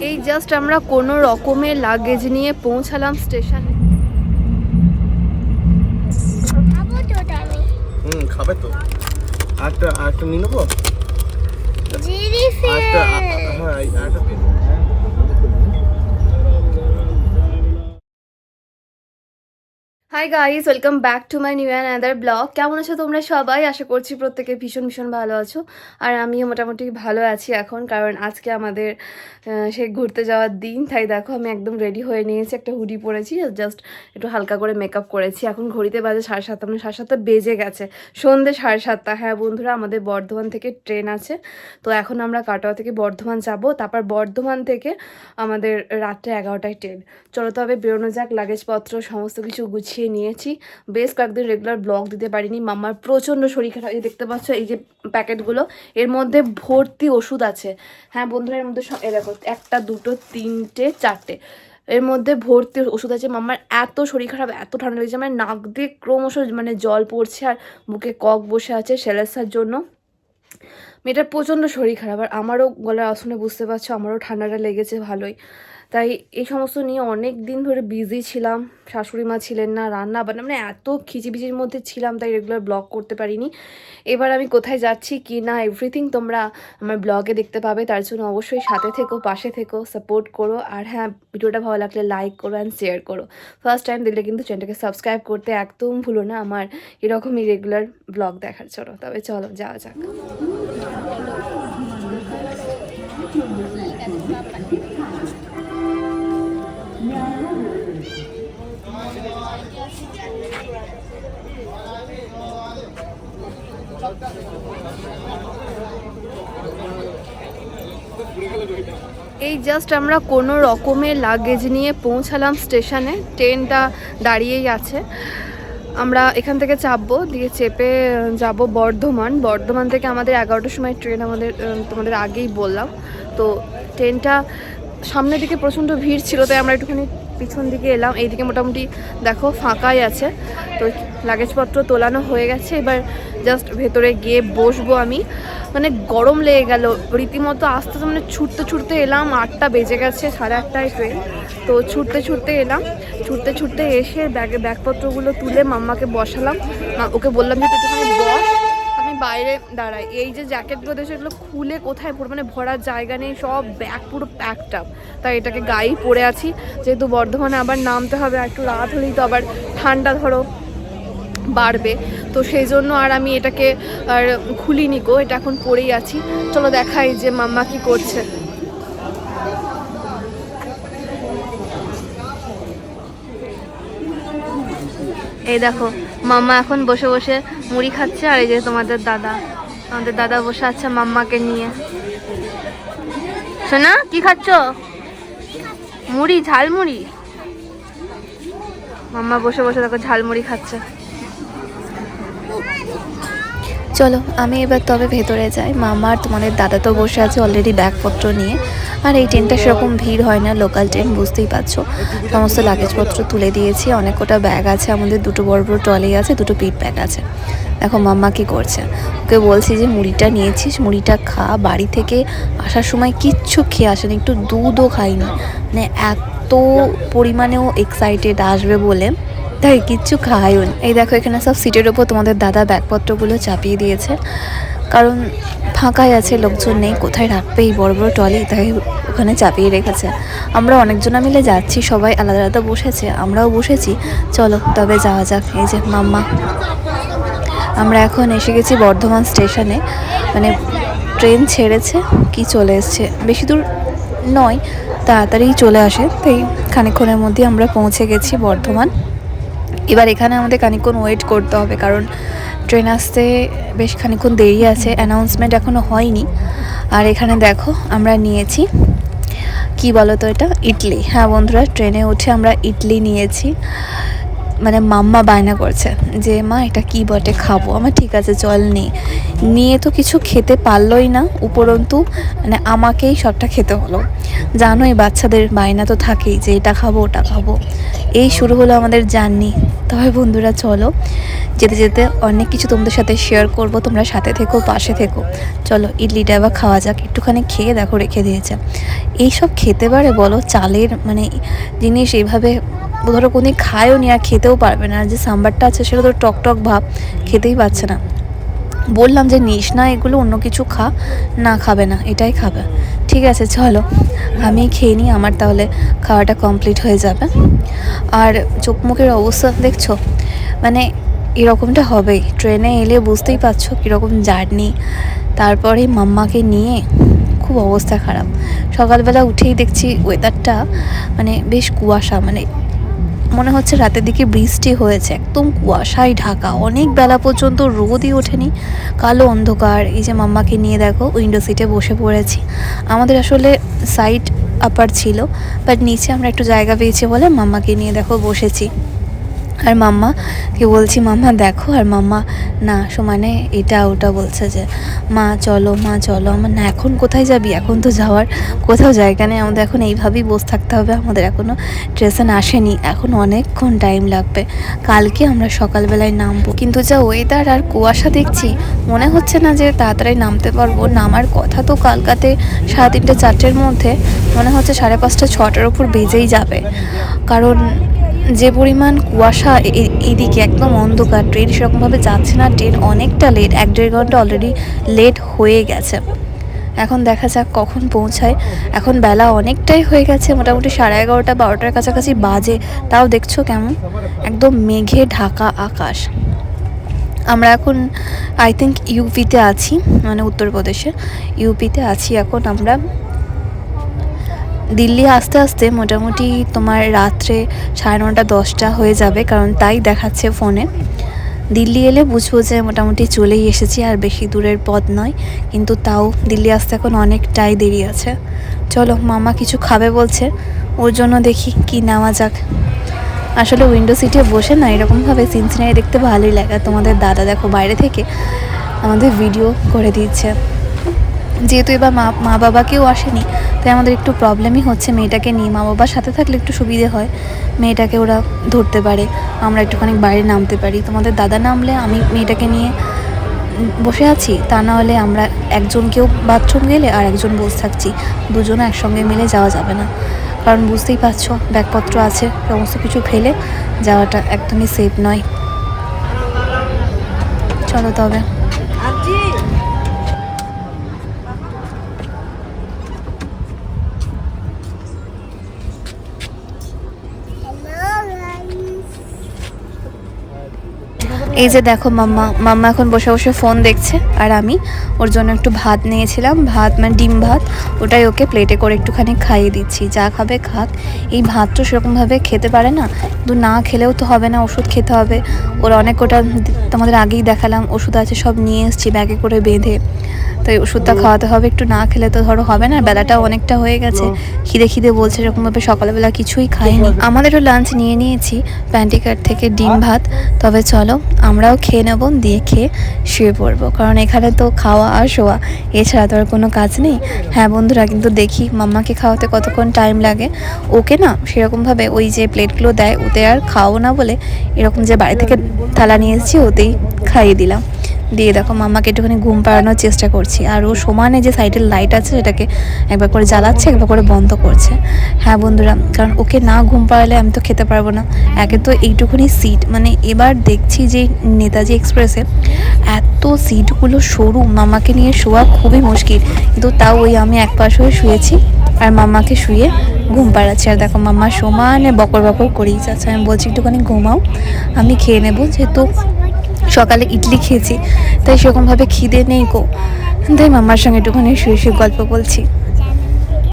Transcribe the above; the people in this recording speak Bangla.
এই জাস্ট আমরা কোনো রকমের লাগেজ নিয়ে পৌঁছালাম স্টেশনে খাব তো হুম খাবে তো। আটটা আটটা নিয়ে নেব? জিরিফে আরেকটা আ- আ- হ্যাঁ এই hi guys welcome back to my new and other blog কেমন আছো তোমরা সবাই? আশা করছি প্রত্যেকে ভীষণ ভীষণ ভালো আছো। আর আমিও মোটামুটি ভালো আছি এখন কারণ আজকে আমাদের আহ, সে ঘুরতে যাওয়ার দিন। তাই দেখো আমি একদম রেডি হয়ে নিয়েছি একটা হুডি পরেছি জাস্ট একটু হালকা করে মেকআপ করেছি। এখন ঘড়িতে বাজে সাড়ে সাতটা মানে সাড়ে সাতটা বেজে গেছে সন্ধে সাড়ে সাতটা। হ্যাঁ বন্ধুরা আমাদের বর্ধমান থেকে ট্রেন আছে। তো এখন আমরা কাটোয়া থেকে বর্ধমান যাব। তারপর বর্ধমান থেকে আমাদের রাত্রে এগারোটায় ট্রেন। চলো তবে বেরোনো যাক লাগেজপত্র সমস্ত কিছু গুছিয়ে নিয়েছি। বেশ কয়েকদিন রেগুলার ব্লগ দিতে পারিনি। মামার প্রচণ্ড শরীর খারাপ। এই দেখতে পাচ্ছ, এই যে প্যাকেটগুলো, এর মধ্যে ভর্তি ওষুধ আছে। হ্যাঁ বন্ধুরা, এর মধ্যে এ দেখো, একটা, দুটো, তিনটে, চারটে। এর মধ্যে ভর্তি ওষুধ আছে। মামার এত শরীর খারাপ, এত ঠান্ডা লেগেছে। মানে নাক দিয়ে ক্রমশ মানে জল পড়ছে আর বুকে কক বসে আছে সেলেসার জন্য। মেয়েটার প্রচণ্ড শরীর খারাপ। আর আমারও গলার আসনে বুঝতে পারছ, আমারও ঠান্ডাটা লেগেছে ভালোই। তাই এই সমস্ত নিয়ে অনেক দিন ধরে বিজি ছিলাম। শাশুড়ি মা ছিলেন না, রান্না বান্না মানে এত খিচিবিচির মধ্যে ছিলাম তাই রেগুলার ব্লগ করতে পারিনি। এবার আমি কোথায় যাচ্ছি কি না এভরিথিং তোমরা আমার ব্লগে দেখতে পাবে। তার জন্য অবশ্যই সাথে থেকো, পাশে থেকো সাপোর্ট করো। আর হ্যাঁ ভিডিওটা ভালো লাগলে লাইক করো অ্যান্ড শেয়ার করো। ফার্স্ট টাইম দেখলে কিন্তু চ্যানেলটাকে সাবস্ক্রাইব করতে একদম ভুলো না। আমার এরকমই রেগুলার ব্লগ দেখার জন্য তবে চলো যাওয়া যাক। এই জাস্ট আমরা কোনো রকমের লাগেজ নিয়ে পৌঁছালাম স্টেশনে ট্রেনটা দাঁড়িয়েই আছে। আমরা এখান থেকে চাপবো, দিয়ে চেপে যাব বর্ধমান। বর্ধমান থেকে আমাদের এগারোটার সময় ট্রেন আমাদের তোমাদের আগেই বললাম। তো ট্রেনটা সামনের দিকে প্রচণ্ড ভিড় ছিল, তাই আমরা একটুখানি পিছন দিকে এলাম। এইদিকে মোটামুটি দেখো ফাঁকাই আছে, তো লাগেজপত্র তোলানো হয়ে গেছে। এবার জাস্ট ভেতরে গিয়ে বসবো আমি। মানে গরম লেগে গেল, রীতিমতো আস্তে আস্তে মানে ছুটতে ছুটতে এলাম, আটটা বেজে গেছে, সাড়ে আটটায় ট্রেন তো ছুটতে ছুটতে এলাম, ছুটতে ছুটতে এসে ব্যাগে ব্যাগপত্রগুলো তুলে মাম্মাকে বসালাম। ওকে বললাম যে, তুই বস। আমি বাইরে দাঁড়াই। এই যে জ্যাকেটগুলো দিয়েছে এগুলো খুলে কোথায় পড়ে মানে ভরার জায়গা নেই, সব ব্যাগ পুরো প্যাকড আপ তাই এটাকে গায়েই পরে আছি। যেহেতু বর্ধমানে আবার নামতে হবে একটু রাত হলেই তো আবার ঠান্ডা, ধরো, বাড়বে। তো সেই জন্য আর আমি এটাকে আর খুলিনি গো, এটা এখন পরেই আছি। চলো দেখাই যে মাম্মা কি করছে। এই দেখো মাম্মা এখন বসে বসে মুড়ি খাচ্ছে, আর এই যে তোমাদের দাদা। আমাদের দাদা বসে আছে মাম্মাকে নিয়ে। শোনা কি খাচ্ছ? মুড়ি, ঝালমুড়ি? মাম্মা বসে বসে দেখো ঝালমুড়ি খাচ্ছে। চলো, আমি এবার তবে ভেতরে যাই। মামা আর তোমাদের দাদা তো বসে আছে অলরেডি ব্যাগপত্র নিয়ে। আর এই ট্রেনটা সেরকম ভিড় হয় না লোকাল ট্রেন বুঝতেই পারছ। সমস্ত লাগেজপত্র তুলে দিয়েছি, অনেক কটা ব্যাগ আছে আমাদের, দুটো বড় বড় ট্রলি আছে, দুটো পিট ব্যাগ আছে। দেখো মাম্মা কি করছে। ওকে বলছি যে, মুড়িটা নিয়েছিস, মুড়িটা খা, বাড়ি থেকে আসার সময় কিচ্ছু খেয়ে আসেনি, একটু দুধও খাইনি। মানে এত পরিমাণেও এক্সাইটেড আসবে বলে। তাই কিচ্ছু খাইও না। এই দেখো, এখানে সব সিটের ওপর তোমাদের দাদা ব্যাগপত্রগুলো চাপিয়ে দিয়েছে। কারণ ফাঁকাই আছে, লোকজন নেই, কোথায় রাখবে এই বড় বড় টলি তাই ওখানে চাপিয়ে রেখেছে। আমরা অনেকজনা মিলে যাচ্ছি, সবাই আলাদা আলাদা বসেছে, আমরাও বসেছি। চলো, তবে যাওয়া যাক। এই যে মাম্মা। আমরা এখন এসে গেছি বর্ধমান স্টেশনে। মানে ট্রেন ছেড়েছে, কি চলে এসছে? বেশি দূর নয় তাড়াতাড়ি চলে আসে। তাই খানিকক্ষণের মধ্যে আমরা পৌঁছে গেছি বর্ধমান। এবার এখানে আমাদের খানিক্ষণ ওয়েট করতে হবে, কারণ ট্রেন আসতে বেশ খানিক্ষণ দেরি আছে অ্যানাউন্সমেন্ট এখনও হয়নি। আর এখানে দেখো, আমরা নিয়েছি, কি বলো তো এটা? ইডলি। হ্যাঁ বন্ধুরা ট্রেনে উঠে আমরা ইডলি নিয়েছি। মানে মাম্মা বায়না করছে যে, মা, এটা কি বটে? খাব। আমার ঠিক আছে চল নেই। নিয়ে তো কিছু খেতে পারলোই না, উপরন্তু মানে আমাকেই সবটা খেতে হলো। জানোই বাচ্চাদের বায়না তো থাকেই যে, এটা খাব, ওটা খাব। এই শুরু হলো আমাদের জার্নি। তবে বন্ধুরা, চলো। যেতে যেতে অনেক কিছু তোমাদের সাথে শেয়ার করব। তোমরা সাথে থেকো, পাশে থেকো। চলো, ইডলিটা এবার খাওয়া যাক। একটুখানি খেয়ে দেখো, রেখে দিয়েছে। এইসব খেতে পারে বলো? চালের মানে জিনিস এইভাবে ধরো কোনো খায়ও নি আর খেতেও পারবে না, যে সাম্বারটা আছে সেটা তো টক টক ভাব, খেতেই পাচ্ছে না। বললাম যে, নিস না, এগুলো অন্য কিছু খা। না, খাবে না, এটাই খাবে। ঠিক আছে, চলো, আমি খেয়ে নিই, আমার তাহলে খাওয়াটা কমপ্লিট হয়ে যাবে। আর চোখ মুখের অবস্থা দেখছ? মানে এরকমটা হবেই, ট্রেনে এলে বুঝতেই পারছ কীরকম জার্নি। তারপরে মাম্মাকে নিয়ে খুব অবস্থা খারাপ। সকালবেলা উঠেই দেখছি ওয়েদারটা মানে বেশ কুয়াশা মানে মনে হচ্ছে রাতের দিকে বৃষ্টি হয়েছে, একদম কুয়াশায় ঢাকা। অনেক বেলা পর্যন্ত রোদই ওঠেনি, কালো অন্ধকার। এই যে মাম্মাকে নিয়ে দেখো উইন্ডো সিটে বসে পড়েছি। আমাদের আসলে সাইড আপার ছিল বাট নিচে আমরা একটু জায়গা পেয়েছি বলে মাম্মাকে নিয়ে দেখো বসেছি। আর মাম্মাকে বলছি, মাম্মা, দেখো। আর মাম্মা, না, সমানে এটা ওটা বলছে যে, মা, চলো মা, চলো। আমার, না, এখন কোথায় যাবি? এখন তো যাওয়ার কোথাও জায়গা নেই। আমাদের এখন এইভাবেই বসে থাকতে হবে। আমাদের এখনও স্টেশন আসেনি। এখন অনেকক্ষণ টাইম লাগবে। কালকে আমরা সকালবেলায় নামবো। কিন্তু যা ওয়েদার আর কুয়াশা দেখছি, মনে হচ্ছে না যে তাড়াতাড়ি নামতে পারব। নামার কথা তো কালকাতে সাড়ে তিনটে, চারটের মধ্যে। মনে হচ্ছে সাড়ে পাঁচটা, ছটার উপর বেজেই যাবে। কারণ যে পরিমাণ কুয়াশা এ- এ- এইদিকে একদম অন্ধকার। ট্রেন সেরকমভাবে যাচ্ছে না। ট্রেন অনেকটা লেট এক দেড় ঘণ্টা অলরেডি লেট হয়ে গেছে। এখন দেখা যাক কখন পৌঁছায়। এখন বেলা অনেকটাই হয়ে গেছে, মোটামুটি সাড়ে এগারোটা, বারোটার কাছাকাছি বাজে। তাও দেখছ কেমন? একদম মেঘে ঢাকা আকাশ। আমরা এখন আই থিঙ্ক ইউপিতে আছি মানে উত্তরপ্রদেশে। ইউপিতে আছি এখন আমরা। দিল্লি আসতে আসতে মোটামুটি তোমার রাত্রে সাড়ে নটা, দশটা হয়ে যাবে, কারণ তাই দেখাচ্ছে ফোনে। দিল্লি এলে বুঝব যে মোটামুটি চলেই এসেছি, আর বেশি দূরের পথ নয়, কিন্তু তাও দিল্লি আসতে এখন অনেকটাই দেরি আছে। চলো, মামা কিছু খাবে বলছে, ওর জন্য দেখি কি নেওয়া যাক। আসলে উইন্ডো সিটে বসে না, এরকমভাবে সিনসিনারি দেখতে ভালোই লাগে। তোমাদের দাদা দেখো বাইরে থেকে আমাদের ভিডিও করে দিচ্ছে। যেহেতু এবার মা মা বাবা কেউ আসেনি, তাই আমাদের একটু প্রবলেমই হচ্ছে মেয়েটাকে নিয়ে। মা বাবার সাথে থাকলে একটু সুবিধে হয়, মেয়েটাকে ওরা ধরতে পারে, আমরা একটুখানি বাইরে নামতে পারি। তোমাদের দাদা নামলে আমি মেয়েটাকে নিয়ে বসে আছি, তা না হলে আমরা একজন কেউ বাথরুম গেলে আর একজন বসে থাকছি। দুজনে একসঙ্গে মিলে যাওয়া যাবে না। কারণ বুঝতেই পারছ, ব্যাগপত্র আছে, সমস্ত কিছু ফেলে যাওয়াটা একদমই সেফ নয়। চলো তবে। এই যে দেখো মাম্মা মাম্মা এখন বসে বসে ফোন দেখছে আর আমি ওর জন্য একটু ভাত নিয়েছিলাম ভাত মানে ডিম ভাত ওটাই ওকে প্লেটে করে একটুখানি খাইয়ে দিচ্ছি যা খাবে খাক। এই ভাত তো সেরকমভাবে খেতে পারে না কিন্তু না খেলেও তো হবে না ওষুধ খেতে হবে। ওর অনেক কটা তোমাদের আগেই দেখালাম ওষুধ আছে সব নিয়ে এসেছি ব্যাগে করে বেঁধে। তাই ওষুধটা খাওয়াতে হবে একটু না খেলে তো ধরো হবে না বেলাটাও অনেকটা হয়ে গেছে। খিদে খিদে বলছে এরকমভাবে সকালবেলা কিছুই খাইনি। আমাদেরও লাঞ্চ নিয়ে নিয়েছি প্যান্টিকার থেকে ডিম ভাত। তবে চলো আমরাও খেয়ে নেব, দিয়ে খেয়ে শুয়ে পড়ব। কারণ এখানে তো খাওয়া আর শোয়া, এছাড়া তো আর কোনো কাজ নেই। হ্যাঁ বন্ধুরা, কিন্তু দেখি মাম্মাকে খাওয়াতে কতক্ষণ টাইম লাগে। ওকে না সেরকমভাবে ওই যে প্লেটগুলো দেয়, ওতে আর খাও না বলে এরকম যে বাড়ি থেকে থালা নিয়ে এসেছি, ওতেই খাইয়ে দিলাম। দিয়ে দেখো মামাকে একটুখানি ঘুম পাড়ানোর চেষ্টা করছি। আর ও সমানে যে সাইডের লাইট আছে সেটাকে একবার করে জ্বালাচ্ছে, একবার করে বন্ধ করছে। হ্যাঁ বন্ধুরা, কারণ ওকে না ঘুম পাড়ালে আমি তো খেতে পারব না। একে তো এইটুকুনি সিট মানে এবার দেখছি যে নেতাজি এক্সপ্রেসে এত সিটগুলো সরু মামাকে নিয়ে শোয়া খুবই মুশকিল। কিন্তু তাও ওই আমি এক পাশ হয়ে শুয়েছি আর মামাকে শুয়ে ঘুম পাড়াচ্ছি। আর দেখো মামা সমানে বকর বকর করেই যাচ্ছে। আমি বলছি, একটুখানি ঘুমাও, আমি খেয়ে নেব, যেহেতু সকালে ইডলি খেয়েছি। তাই সেরকমভাবে খিদে নেই গো। তাই মামার সঙ্গে একটুখানি শুয়ে শুয়ে গল্প বলছি।